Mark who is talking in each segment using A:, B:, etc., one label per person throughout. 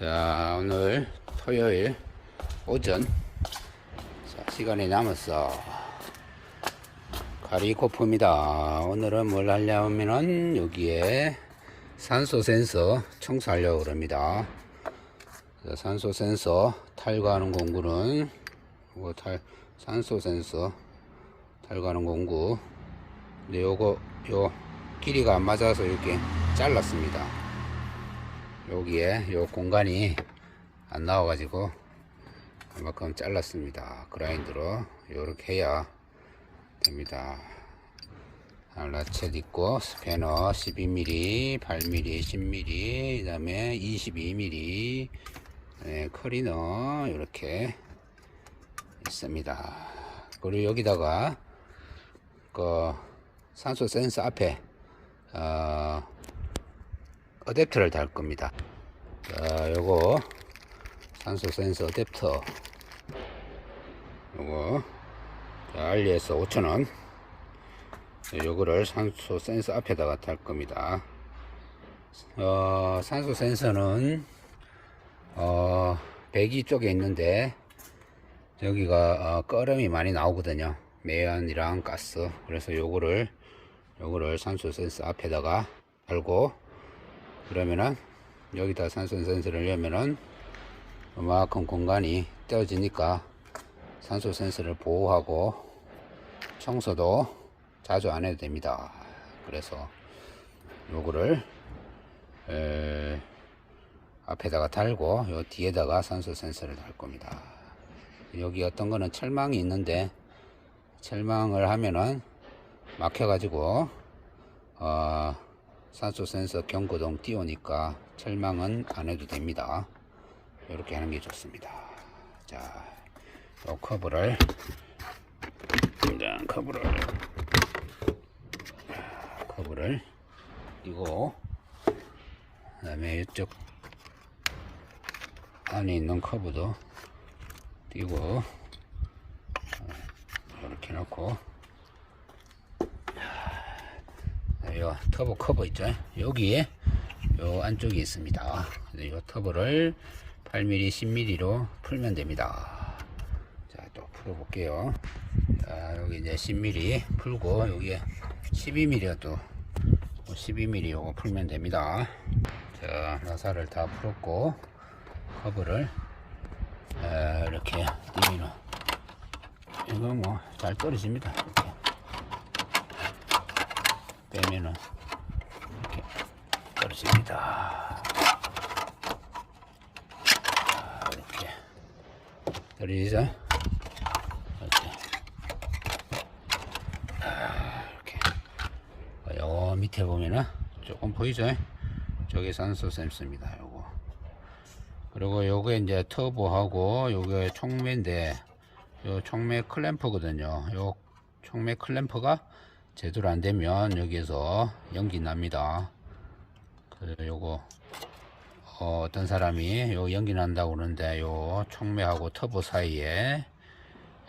A: 자, 오늘 토요일 오전. 자, 시간이 남았어. 가리코프입니다. 오늘은 뭘 하려면은 여기에 산소 센서 청소하려고 그럽니다. 자, 산소 센서 탈거하는 공구는 요거 탈, 산소 센서 탈거하는 공구. 근데 요거, 요 길이가 안 맞아서 이렇게 잘랐습니다. 여기에 요 공간이 안 나와 가지고 그만큼 잘랐습니다. 그라인드로 요렇게 해야 됩니다. 아, 라쳇 있고 스패너 12mm, 8mm, 10mm, 그 다음에 22mm, 네, 커리너 이렇게 있습니다. 그리고 여기다가 그 산소 센서 앞에 어, 어댑터를 달 겁니다. 자, 요거 산소 센서 어댑터 요거 자, 알리에서 5,000원 요거를 산소 센서 앞에다가 달 겁니다. 어, 산소 센서는 어, 배기 쪽에 있는데 여기가 어, 꺼름이 많이 나오거든요. 매연이랑 가스. 그래서 요거를 요거를 산소 센서 앞에다가 달고 그러면은 여기다 산소 센서를 넣으면은 그만큼 공간이 떼어지니까 산소 센서를 보호하고 청소도 자주 안 해도 됩니다. 그래서 요거를 에, 앞에다가 달고 요 뒤에다가 산소 센서를 달 겁니다. 여기 어떤 거는 철망이 있는데 철망을 하면은 막혀 가지고 어, 산소 센서 경고등 띄우니까 철망은 안 해도 됩니다. 이렇게 하는 게 좋습니다. 자, 요 커브를 일단 커브를 커브를 띄고 그다음에 이쪽 안에 있는 커브도 띄고 이렇게 놓고 요 터보 커버 있죠? 여기에 요 안쪽에 있습니다. 요 터보를 8mm 10mm로 풀면 됩니다. 자 또 풀어 볼게요. 자 여기 이제 10mm 풀고 여기에 12mm가 또 12mm 요거 풀면 됩니다. 자 나사를 다 풀었고 커버를 에, 이렇게 띄미는 이거 뭐 잘 떨어집니다 빼면은 이렇게 떨어집니다. 자, 이렇게 떨어지죠? 이렇게 아, 이렇게 요 밑에 보면은 조금 보이죠? 저게 산소 센서입니다. 요거 그리고 요게 이제 터보하고 요게 총매인데 요 총매 클램프거든요. 요 총매 클램프가 제대로 안 되면 여기에서 연기 납니다. 그래서 요거 어, 떤 사람이 요 연기 난다고 그러는데 요 총매하고 터보 사이에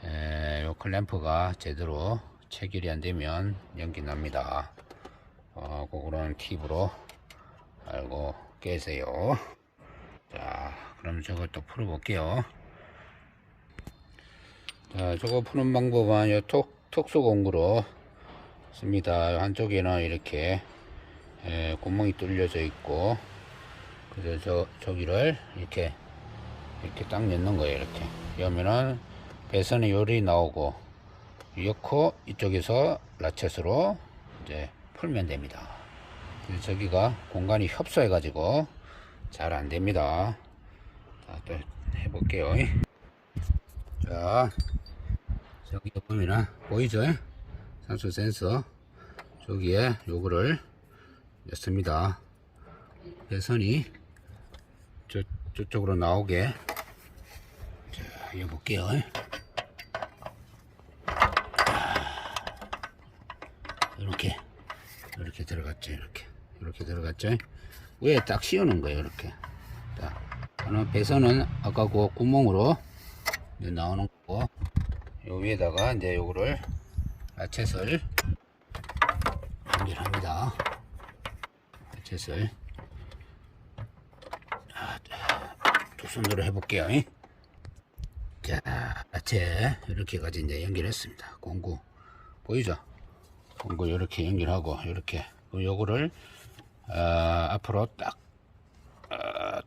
A: 에, 요 클램프가 제대로 체결이 안 되면 연기 납니다. 어, 그런 팁으로 알고 계세요. 자, 그럼 저것도 풀어 볼게요. 자, 저거 푸는 방법은 요 톡, 톡수 공구로 씁니다. 한쪽에는 이렇게 에, 구멍이 뚫려져 있고 그래서 저, 저기를 이렇게 이렇게 딱 넣는 거예요. 이렇게 그러면은 배선의 요리 나오고 이렇고 이쪽에서 라쳇으로 이제 풀면 됩니다. 저기가 공간이 협소해 가지고 잘 안 됩니다. 자, 또 해볼게요. 자, 저기 보면은 보이죠? 산소 센서 저기에 요거를 넣습니다. 배선이 저, 저쪽으로 나오게 자, 여볼게요. 이렇게 이렇게 들어갔죠. 이렇게 이렇게 들어갔죠. 위에 딱 씌우는 거예요. 이렇게. 자, 저는 배선은 아까 그 구멍으로 나오는 거고 요 위에다가 이제 요거를 라쳇을 연결합니다. 라쳇을 아, 손으로 해볼게요. 잉? 자, 아체 이렇게까지 이제 연결했습니다. 공구 보이죠? 공구 이렇게 연결하고 이렇게 요거를 아, 앞으로 딱, 아,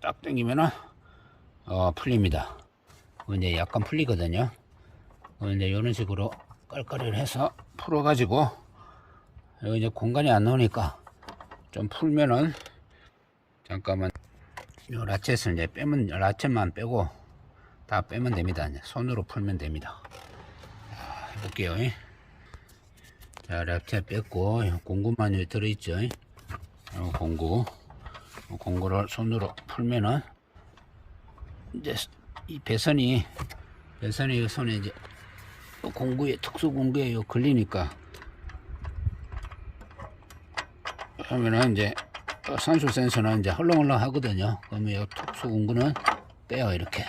A: 딱 당기면은 어, 풀립니다. 어, 이제 약간 풀리거든요. 어, 이제 이런 식으로 깔깔이를 해서 풀어가지고 여기 이제 공간이 안 나오니까 좀 풀면은 잠깐만 요 라쳇을 이제 빼면 라쳇만 빼고 다 빼면 됩니다. 손으로 풀면 됩니다. 자, 해볼게요. 자, 라쳇 뺐고 공구만 여기 들어있죠. 요 공구 요 공구를 손으로 풀면은 이제 이 배선이 배선이 이 손에 이제 요 공구에 특수 공구에 요 걸리니까 하면은 이제 어, 산소 센서는 이제 헐렁헐렁 하거든요. 그러면 이 특수 공구는 빼요 이렇게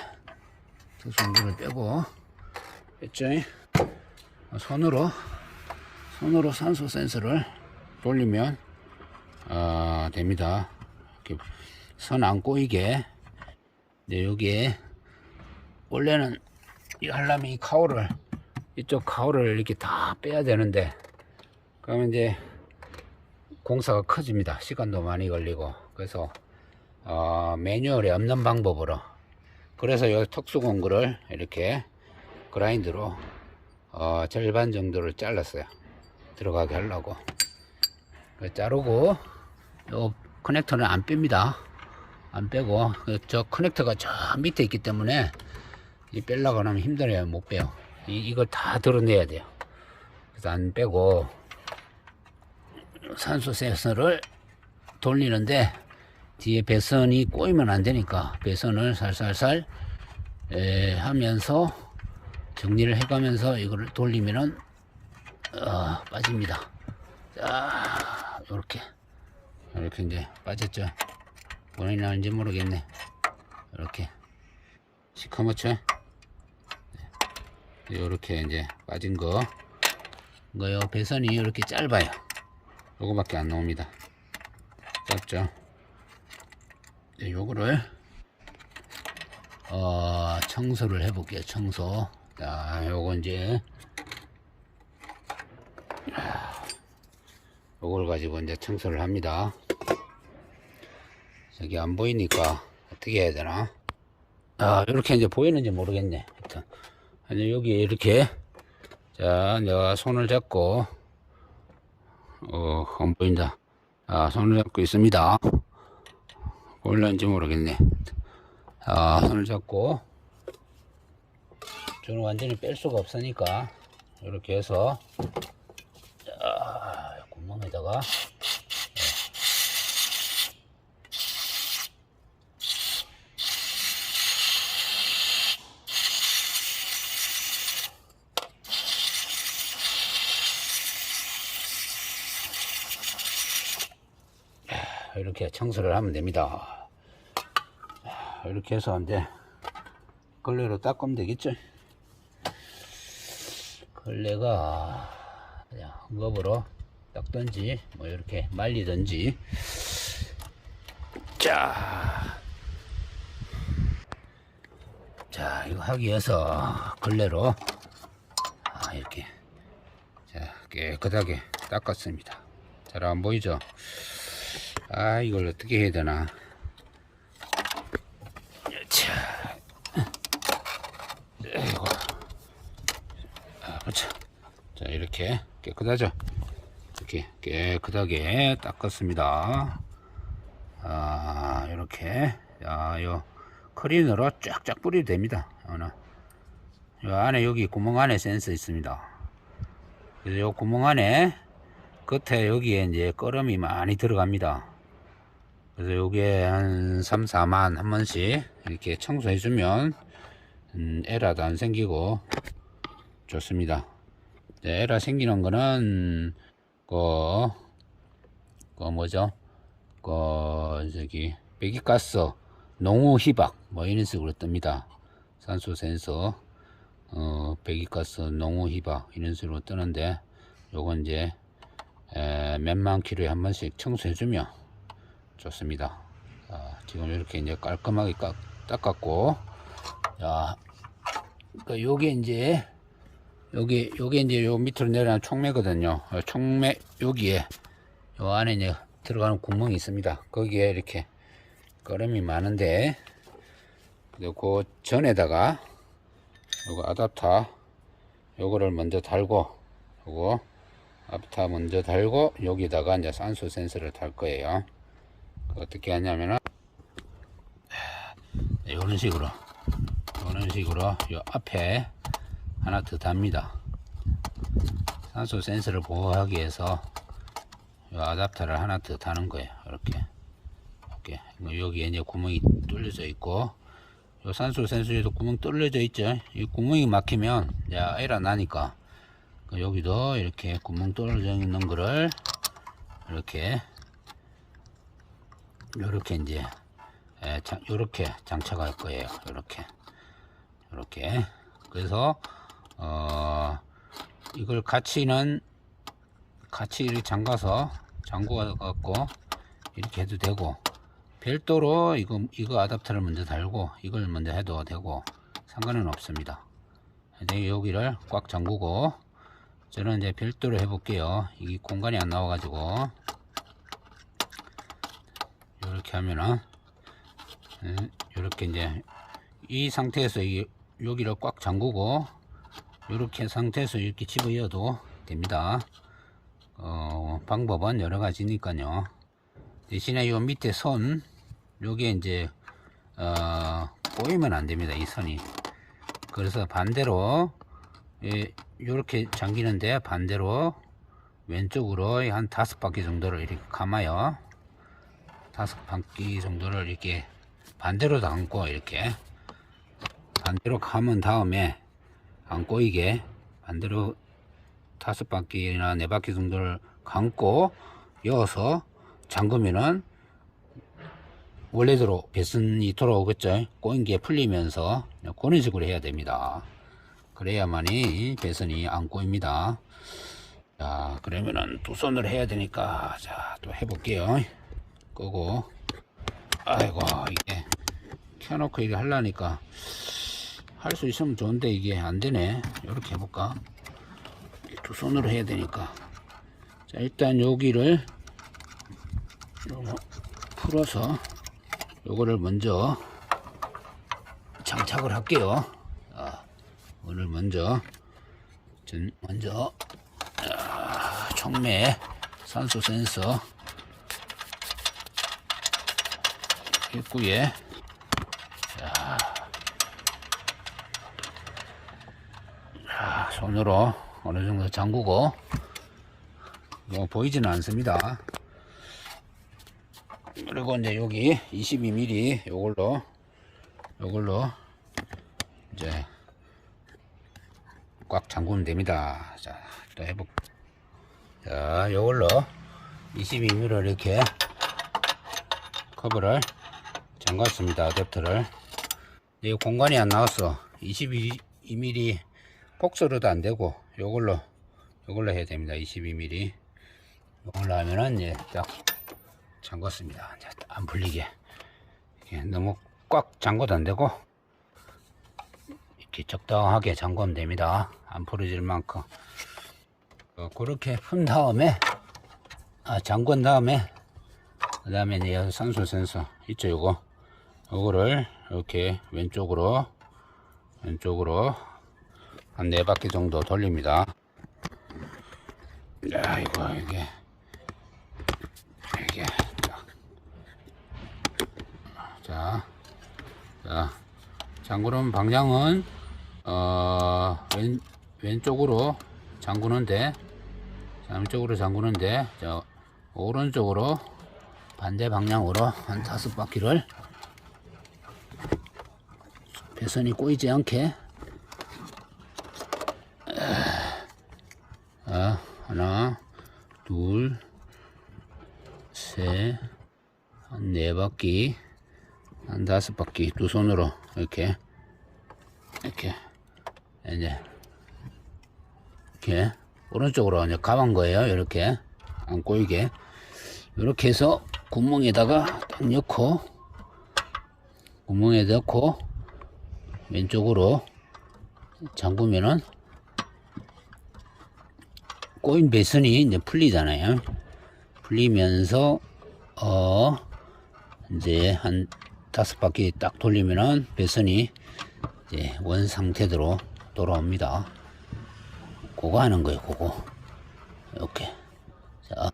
A: 특수 공구를 빼고. 어, 손으로 손으로 산소 센서를 돌리면 어, 됩니다. 이렇게 선 안 꼬이게 네, 여기에 원래는 이이 카우를 이쪽 카우를 이렇게 다 빼야 되는데 그러면 이제 공사가 커집니다. 시간도 많이 걸리고 그래서 어, 매뉴얼에 없는 방법으로 그래서 이 특수 공구를 이렇게 그라인드로 어, 절반 정도를 잘랐어요. 들어가게 하려고 그 자르고 요 커넥터는 안 뺍니다. 안 빼고 그저 커넥터가 저 밑에 있기 때문에 이 빼려고 하면 힘들어요. 못 빼요. 이, 이걸 다 드러내야 돼요. 그래서 안 빼고 산소 센서를 돌리는데 뒤에 배선이 꼬이면 안 되니까 배선을 살살살 에, 하면서 정리를 해가면서 이거를 돌리면은 어, 빠집니다. 자, 이렇게 이렇게 이제 빠졌죠. 원인이 나는지 모르겠네. 이렇게 시커멓죠. 이렇게 이제 빠진 거, 이거요 배선이 이렇게 짧아요. 요거밖에 안 나옵니다. 짧죠. 네, 요거를 어, 청소를 해볼게요. 청소. 자, 요거 이제 요걸 가지고 이제 청소를 합니다. 저기 안 보이니까 어떻게 해야 되나? 아, 이렇게 이제 보이는지 모르겠네. 하여튼. 아니, 여기 이렇게. 자, 내가 손을 잡고, 어, 안 보인다. 아, 손을 잡고 있습니다. 보일는지 모르겠네. 아, 손을 잡고, 저는 완전히 뺄 수가 없으니까, 이렇게 해서, 자, 구멍에다가, 이렇게 청소를 하면 됩니다. 이렇게 해서 이제 걸레로 닦으면 되겠죠. 걸레가 그냥 헝겊으로 닦든지 뭐 이렇게 말리든지 자, 자 이거 하기 위해서 걸레로 아, 이렇게 자 깨끗하게 닦았습니다. 잘 안 보이죠? 아 이걸 어떻게 해야 되나? 아, 그렇죠. 자 이렇게 깨끗하죠? 이렇게 깨끗하게 닦았습니다. 아 이렇게. 자요 크린으로 쫙쫙 뿌리도 됩니다. 요 안에 여기 구멍 안에 센서 있습니다. 그래서 요 구멍 안에 끝에 여기에 이제 끄름이 많이 들어갑니다 그래서 요게 한 3, 4만 한 번씩 이렇게 청소해 주면 음, 에라도 안 생기고 좋습니다. 네, 에라 생기는 거는 그, 그 뭐죠? 그 저기 배기가스 농후 희박 뭐 이런 식으로 뜹니다. 산소 센서 어, 배기가스 농후 희박 이런 식으로 뜨는데 요건 이제 에, 몇만 킬로에 한 번씩 청소해 주면 좋습니다. 자, 지금 이렇게 이제 깔끔하게 깎, 닦았고 자그 요게 이제 여기 요게 이제 요 밑으로 내려가는 총매거든요. 어, 총매 여기에 요 안에 이제 들어가는 구멍이 있습니다. 거기에 이렇게 거름이 많은데 그 전에다가 요거 아답터 요거를 먼저 달고 요거 아답터 먼저 달고 여기다가 이제 산소 센서를 달 거예요. 그 어떻게 하냐면은 이런 식으로 이런 식으로 요 앞에 하나 더 답니다. 산소 센서를 보호하기 위해서 요 아답터를 하나 더 다는 거예요. 이렇게. 이렇게. 여기에 이제 구멍이 뚫려져 있고 요 산소 센서에도 구멍 뚫려져 있죠. 이 구멍이 막히면 이제 에러 나니까 그 여기도 이렇게 구멍 뚫려져 있는 거를 이렇게 요렇게 이제 예, 자, 요렇게 장착할 거예요. 요렇게. 그래서, 어, 이걸 같이는, 같이 이렇게 잠가서, 잠궈 갖고, 이렇게 해도 되고, 별도로 이거, 이거 아답터를 먼저 달고, 이걸 먼저 해도 되고, 상관은 없습니다. 근데 여기를 꽉 잠그고, 저는 이제 별도로 해 볼게요. 이게 공간이 안 나와 가지고, 이렇게 하면은, 이렇게 이제 이 상태에서 이, 여기를 꽉 잠그고 이렇게 상태에서 이렇게 집어넣어도 됩니다. 어, 방법은 여러 가지니까요. 대신에 요 밑에 선 요게 이제 어, 꼬이면 안 됩니다. 이 선이. 그래서 반대로 이렇게 잠기는데 반대로 왼쪽으로 한 다섯 바퀴 정도를 이렇게 감아요. 다섯 바퀴 정도를 이렇게 반대로 담고 이렇게 반대로 감은 다음에 안 꼬이게 반대로 다섯 바퀴나 네 바퀴 정도를 감고 이어서 잠그면은 원래대로 배선이 돌아오겠죠? 꼬인 게 풀리면서 그런 식으로 해야 됩니다. 그래야만이 배선이 안 꼬입니다. 자 그러면은 두 손으로 해야 되니까 자 또 해볼게요 끄고. 아이고 이게 켜놓고 이게 하려니까 할 수 있으면 좋은데 이게 안 되네. 이렇게 해볼까? 두 손으로 해야 되니까. 자 일단 여기를 풀어서 요거를 먼저 장착을 할게요. 자, 오늘 먼저 전 먼저 아, 총매 산소 센서 입구에 자, 자, 손으로 어느 정도 잠그고 뭐 보이지는 않습니다. 그리고 이제 여기 22mm 요걸로 요걸로 이제 꽉 잠그면 됩니다. 자, 또 해볼. 자, 요걸로 22mm로 이렇게 커버를 잠갔습니다. 어댑터를. 이 공간이 안 나왔어. 22mm 폭스로도 안 되고 요걸로 요걸로 해야 됩니다. 22mm. 요걸로 하면은 이제 딱 잠궜습니다. 이제 안 풀리게. 이렇게 너무 꽉 잠궈도 안 되고 이렇게 적당하게 잠그면 됩니다. 안 풀어질 만큼. 어, 그렇게 푼 다음에 아, 잠근 다음에 그 다음에 이제 산소 센서 있죠 요거 요거를 이렇게 왼쪽으로 왼쪽으로 한네 바퀴 정도 돌립니다. 자 이거 이게 이게 자, 자 잠그는 방향은 어, 왼, 왼쪽으로 잠그는데 자, 왼쪽으로 잠그는데 자, 오른쪽으로 반대 방향으로 한 다섯 바퀴를 배선이 꼬이지 않게. 아, 하나 둘셋한 네 바퀴 한 다섯 바퀴 두 손으로 이렇게 이렇게 이제 이렇게 오른쪽으로 이제 감은 거예요. 이렇게 안 꼬이게. 이렇게 해서 구멍에다가 딱 넣고 구멍에 넣고 왼쪽으로 잠그면은 꼬인 배선이 이제 풀리잖아요. 풀리면서 어 이제 한 다섯 바퀴 딱 돌리면은 배선이 이제 원 상태대로 돌아옵니다. 그거 하는 거예요. 그거 이렇게 자.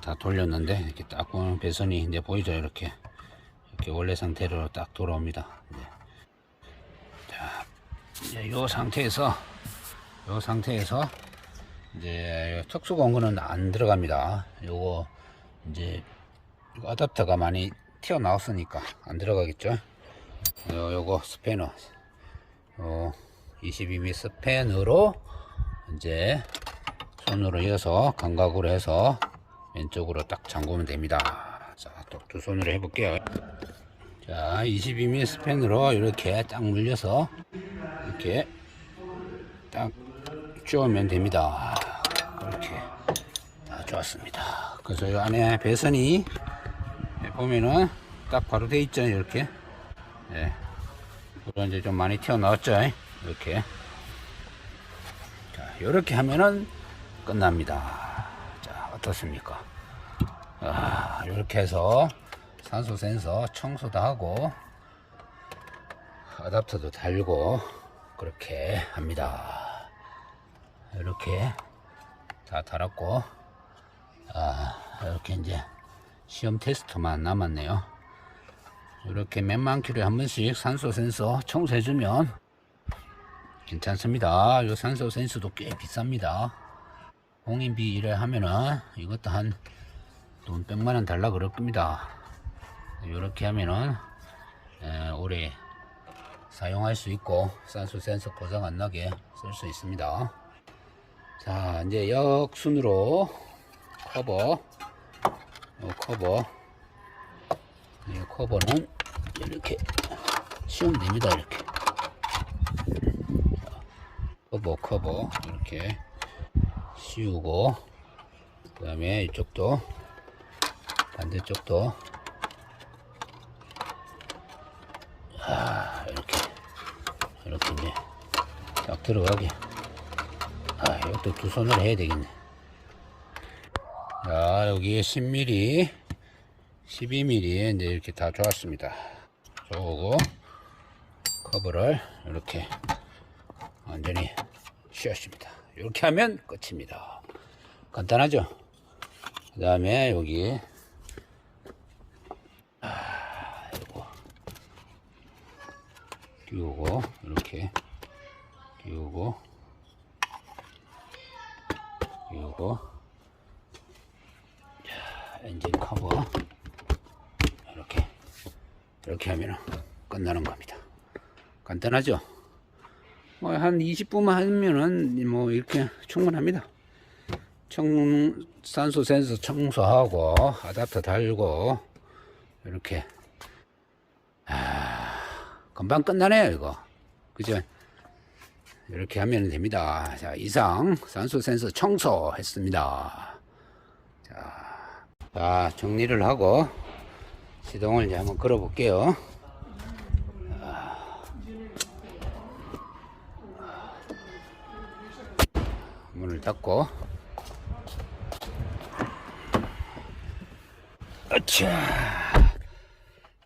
A: 다 돌렸는데 이렇게 딱 보면 배선이 이제 보이죠 이렇게 이렇게 원래 상태로 딱 돌아옵니다 이제 요 상태에서 요 상태에서 이제 특수 공구는 안 들어갑니다 요거 이제 이거 어댑터가 많이 튀어나왔으니까 안 들어가겠죠 요, 요거 스패너 요 22mm 스패너로 이제 손으로 이어서 감각으로 해서 왼쪽으로 딱 잠그면 됩니다. 자, 또 두 손으로 해볼게요. 자, 22mm 스팬으로 이렇게 딱 물려서 이렇게 딱 쪼으면 됩니다. 그렇게 다 좋았습니다. 그래서 이 안에 배선이 보면은 딱 바로 돼 있죠, 이렇게. 예. 물론 이제 좀 많이 튀어나왔죠, 이렇게. 자, 이렇게 하면은 끝납니다. 자, 어떻습니까? 아, 이렇게 해서 산소 센서 청소도 하고 어답터도 달고 그렇게 합니다. 이렇게 다 달았고 아, 이렇게 이제 시험 테스트만 남았네요. 이렇게 몇만 킬로에 한 번씩 산소 센서 청소해주면 괜찮습니다. 이 산소 센서도 꽤 비쌉니다. 공인비 일을 하면은 이것도 한 돈 100만원 달라 그럴 겁니다. 이렇게 하면은 에, 오래 사용할 수 있고 산소 센서 고장 안 나게 쓸 수 있습니다. 자 이제 역순으로 커버. 이 커버. 이 커버는 이렇게 씌우면 됩니다 이렇게. 커버 커버. 이렇게 씌우고 그 다음에 이쪽도 반대쪽도 아 이렇게 이렇게 이제 딱 들어가게. 아 이것도 두 손으로 해야 되겠네. 자 여기 10mm 12mm 이제 이렇게 다 좋았습니다. 저거 커버를 이렇게 완전히 씌웠습니다. 이렇게 하면 끝입니다. 간단하죠? 그 다음에 여기 아, 이거. 끼우고 이렇게 끼우고 끼우고 자, 엔진 커버. 이렇게. 이렇게 하면 끝나는 겁니다. 간단하죠? 뭐 한 20분만 하면은 뭐 이렇게 충분합니다. 청, 산소 센서 청소하고 아답터 달고 이렇게. 아, 금방 끝나네요 이거. 그죠 이렇게 하면 됩니다. 자 이상 산소 센서 청소 했습니다. 자, 자 정리를 하고 시동을 이제 한번 걸어 볼게요. 문을 닫고. 아차.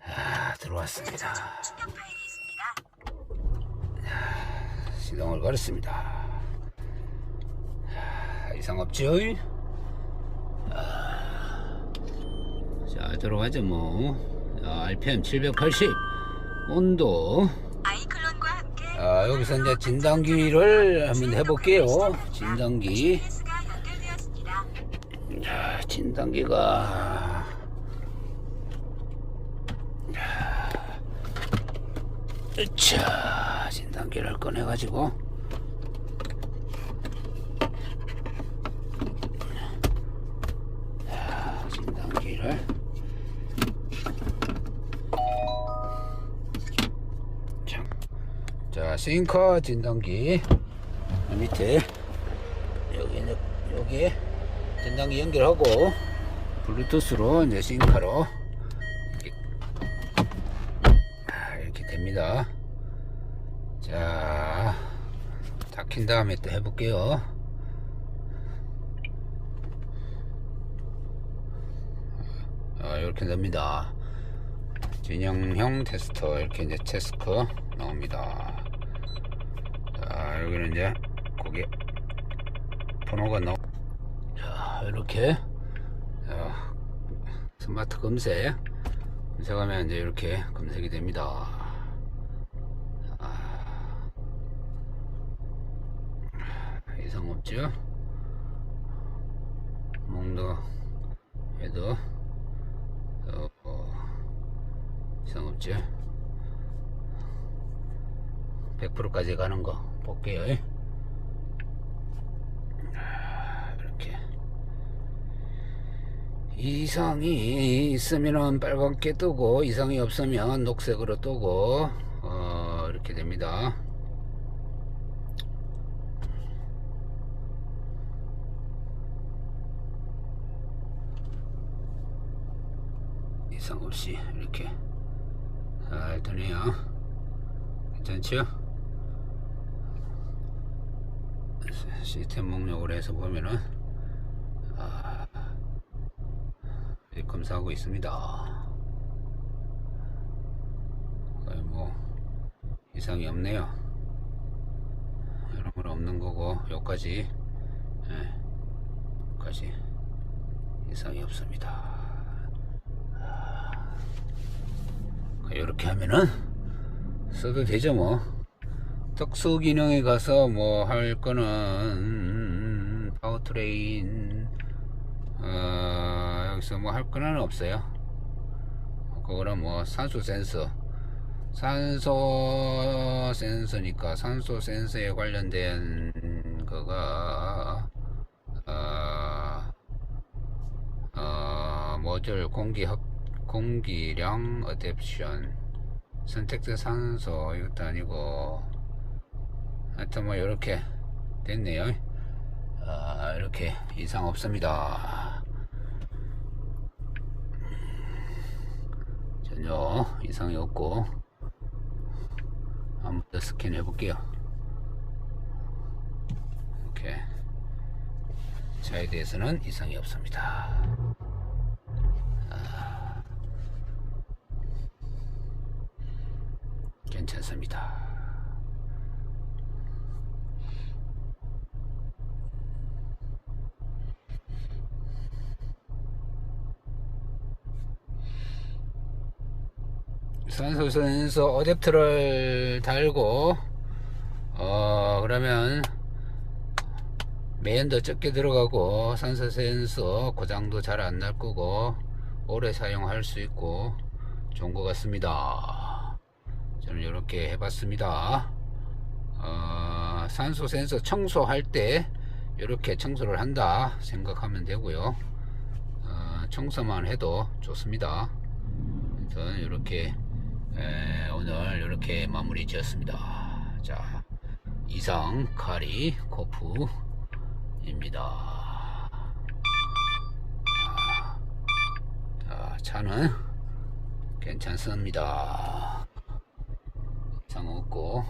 A: 아, 들어왔습니다 아, 시동을 걸었습니다. 아, 이상 없죠 아, 자 들어가죠 뭐. 아, RPM 780 온도.
B: 아,
A: 여기서 이제 진단기를 한번 해볼게요. 진단기. 자, 진단기가. 자, 진단기를 꺼내가지고. 자, 진단기를. 자, 자, 싱커 진단기. 밑에. 여기 이제 여기에 전단기 연결하고 블루투스로 이제 싱카로 이렇게 됩니다. 자, 다 킨 다음에 또 해볼게요. 아, 이렇게 됩니다. 진영형 테스터 이렇게 이제 체스커 나옵니다. 자, 여기는 이제 거기 번호가 나오. 자, 이렇게 자, 스마트 검색 검색하면 이제 이렇게 검색이 됩니다. 아, 없죠? 몽도 어, 어, 이상 없죠? 100%까지 가는 거 볼게요. 아, 이렇게 이상이 있으면 빨갛게 뜨고 이상이 없으면 녹색으로 뜨고 어, 이렇게 됩니다. 이상 없이 이렇게 잘 뜨네요. 괜찮죠? 시스템 목록으로 해서 보면은 아, 이 검사하고 있습니다. 거의 뭐 이상이 없네요. 건 없는 거고 여기까지 예, 여기까지 이상이 없습니다. 이렇게 하면은 써도 되죠 뭐. 특수 기능에 가서 뭐 할 거는 음, 파워트레인 어, 여기서 뭐 할 거는 없어요. 그거는 뭐 산소 센서 산소 센서니까 산소 센서에 관련된 거가 어, 어, 모듈 공기 합 공기량 어댑션 선택된 산소 이것도 아니고 하여튼 뭐 이렇게 됐네요. 아, 이렇게 이상 없습니다. 전혀 이상이 없고 한번 더 스캔 해 볼게요. 이렇게 차에 대해서는 이상이 없습니다 괜찮습니다. 산소 센서 어댑터를 달고 어 그러면 매연도 적게 들어가고 산소 센서 고장도 잘 안 날 거고 오래 사용할 수 있고 좋은 것 같습니다. 저는 이렇게 해봤습니다. 어, 산소 센서 청소할 때 이렇게 청소를 한다 생각하면 되고요. 어, 청소만 해도 좋습니다. 저는 이렇게 에, 오늘 이렇게 마무리 지었습니다. 자, 이상 카리 코프 입니다. 자, 차는 괜찮습니다. 없고.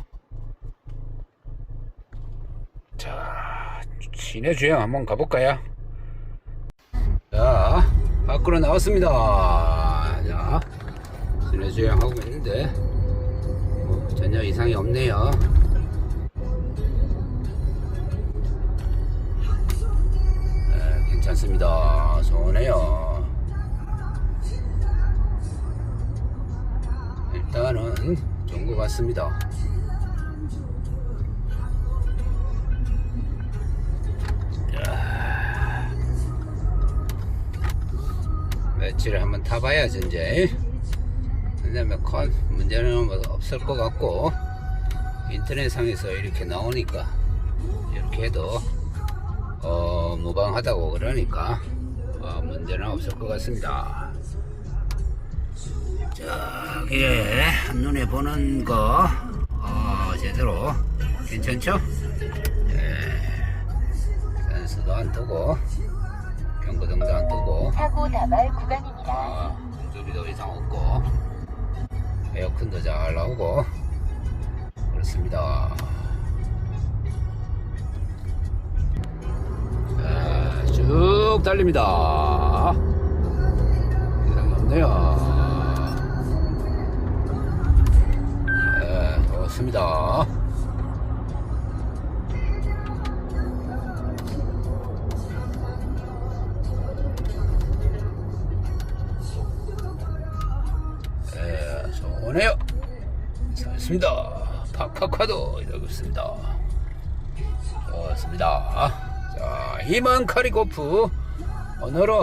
A: 자 시내 주행 한번 가볼까요? 자 밖으로 나왔습니다. 자 시내 주행 하고 있는데 뭐, 전혀 이상이 없네요. 네, 괜찮습니다. 좋네요. 일단은 좋은 것 같습니다. 며칠을 한번 타봐야지 이제. 근데 뭐큰 문제는 뭐 없을 것 같고 인터넷상에서 이렇게 나오니까 이렇게 해도 어, 무방하다고 그러니까 어, 문제는 없을 것 같습니다. 저기 한눈에 보는 거 어, 제대로 괜찮죠? 예. 센스도 안 뜨고 경고등도 안 뜨고
B: 사고 다발 구간입니다.
A: 아, 공조비도 이상 없고 에어컨도 잘 나오고 그렇습니다. 자, 쭉 달립니다. 이상이 없네요. 네, 좋습니다. 좋습니다. 팍팍화도 이러고 있습니다. 좋습니다. 자, 희망 카리고프. 오늘은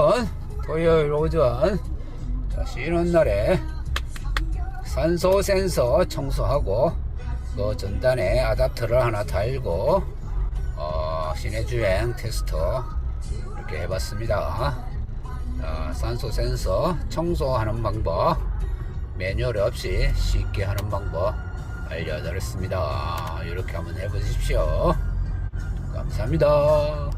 A: 토요일 오전 자, 쉬는 날에 산소 센서 청소하고 그 전단에 아답터를 하나 달고 어, 시내 주행 테스터 이렇게 해봤습니다. 자, 산소 센서 청소하는 방법 매뉴얼 없이 쉽게 하는 방법 알려드렸습니다. 이렇게 한번 해보십시오. 감사합니다.